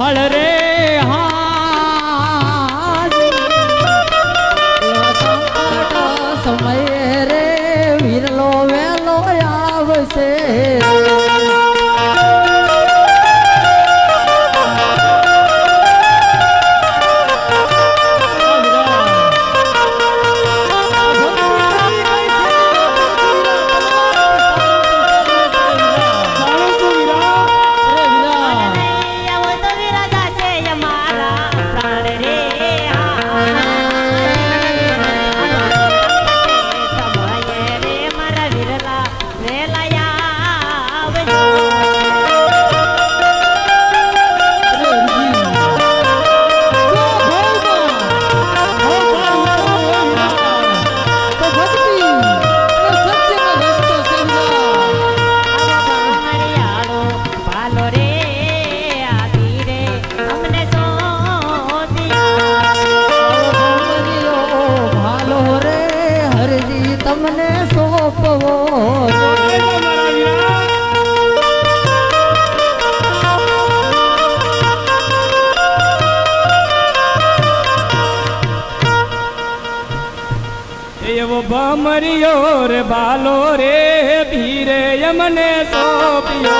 હળ રે સમય રે વિરલો વેલો આવશે એવો ભમરિયો રે બાલો રે ભીરે યમને સોપ્યો.